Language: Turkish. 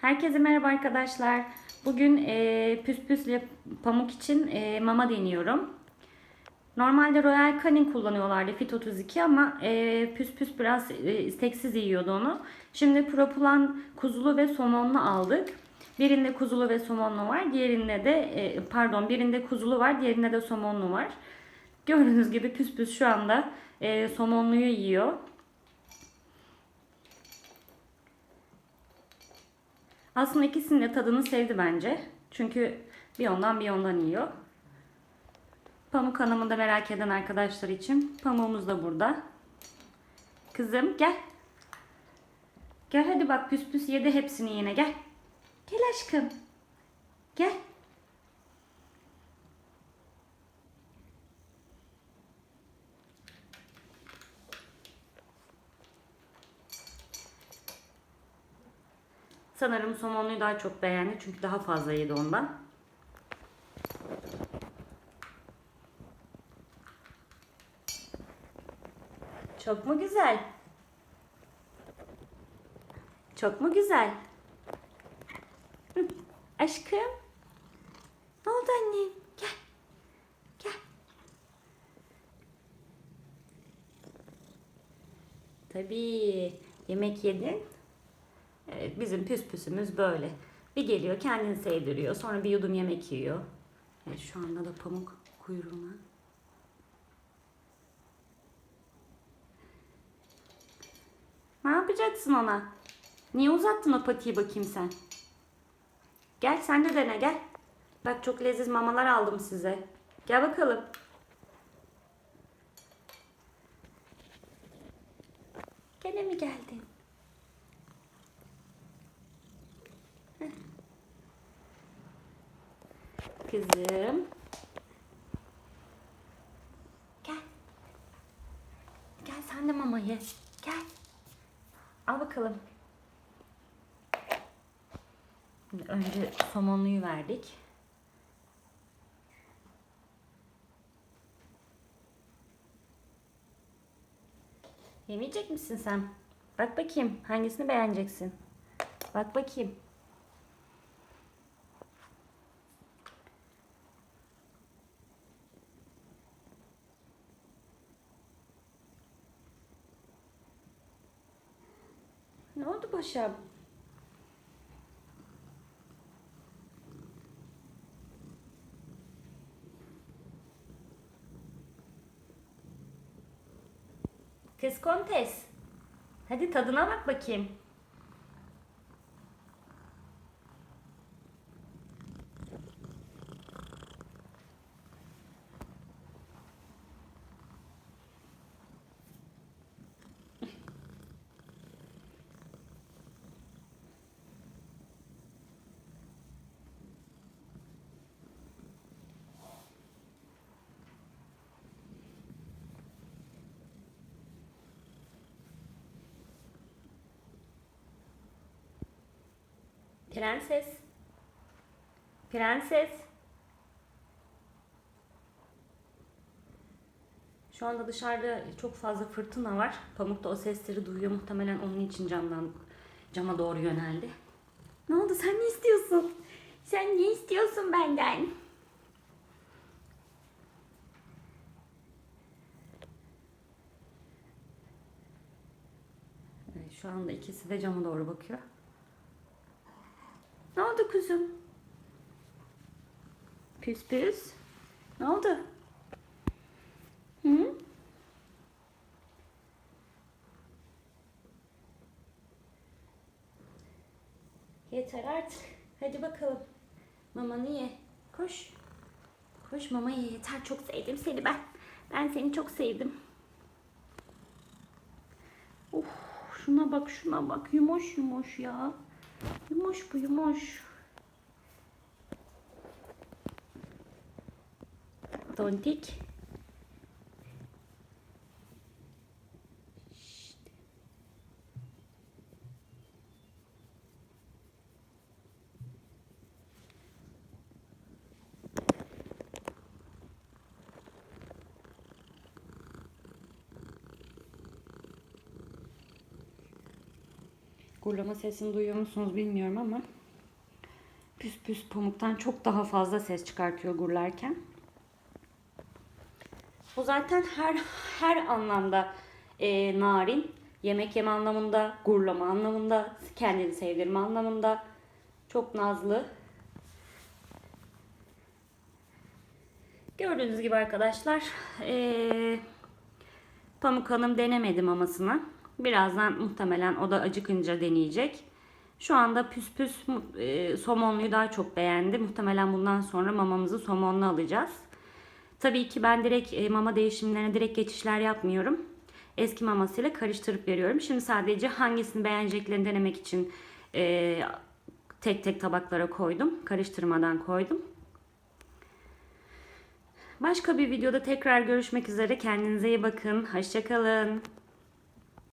Herkese merhaba arkadaşlar. Bugün e, püs pamuk için e, mama deniyorum. Normalde Royal Canin kullanıyorlardı Fit 32 ama e, püs biraz e, isteksiz yiyordu onu. Şimdi Propolan kuzulu ve somonlu aldık. Birinde kuzulu ve somonlu var. Diğerinde de e, pardon birinde kuzulu var. Diğerinde de somonlu var. Gördüğünüz gibi püs püs şu anda e, somonluyu yiyor. Aslında ikisinin de tadını sevdi bence. Çünkü bir ondan bir ondan yiyor. Pamuk Hanım'ı da merak eden arkadaşlar için pamuğumuz da burada. Kızım gel. Gel hadi bak püs püs yedi hepsini yine gel. Gel aşkım. Gel. Sanırım somonluyu daha çok beğendi çünkü daha fazla yedi ondan. Çok mu güzel? Çok mu güzel? Aşkım. Ne oldu annem? Gel. Gel. Tabii yemek yedin. Bizim püs püsümüz böyle. Bir geliyor kendini sevdiriyor. Sonra bir yudum yemek yiyor. Evet, şu anda da pamuk kuyruğuna. Ne yapacaksın ona? Niye uzattın o patiyi bakayım sen? Gel sen de dene gel. Bak çok leziz mamalar aldım size. Gel bakalım. Gene mi geldin? Kızım. Gel. Gel sen de mama. Gel. Al bakalım. Önce somonluyu verdik. Yemeyecek misin sen? Bak bakayım hangisini beğeneceksin? Bak bakayım. Paşam? Kız kontes. Hadi tadına bak bakayım. Prenses. Prenses. Şu anda dışarıda çok fazla fırtına var. Pamuk da o sesleri duyuyor. Muhtemelen onun için camdan cama doğru yöneldi. Ne oldu? Sen ne istiyorsun? Sen ne istiyorsun benden? Evet, şu anda ikisi de cama doğru bakıyor. Kuzum? Püs püs. Ne oldu? Hı? Yeter artık. Hadi bakalım. Mamanı ye. Koş. Koş mama ye. Yeter. Çok sevdim seni ben. Ben seni çok sevdim. Of, şuna bak şuna bak. Yumuş yumuş ya. Yumuş bu yumuş. Tontik. Gurlama sesini duyuyor musunuz bilmiyorum ama püs püs pamuktan çok daha fazla ses çıkartıyor gurlarken. Bu zaten her her anlamda e, narin. Yemek yeme anlamında, gurlama anlamında, kendini sevdirme anlamında. Çok nazlı. Gördüğünüz gibi arkadaşlar e, Pamuk Hanım denemedi mamasını. Birazdan muhtemelen o da acıkınca deneyecek. Şu anda püs püs e, somonluyu daha çok beğendi. Muhtemelen bundan sonra mamamızı somonlu alacağız. Tabii ki ben direkt e, mama değişimlerine direkt geçişler yapmıyorum. Eski mamasıyla karıştırıp veriyorum. Şimdi sadece hangisini beğeneceklerini denemek için e, tek tek tabaklara koydum. Karıştırmadan koydum. Başka bir videoda tekrar görüşmek üzere. Kendinize iyi bakın. Hoşçakalın.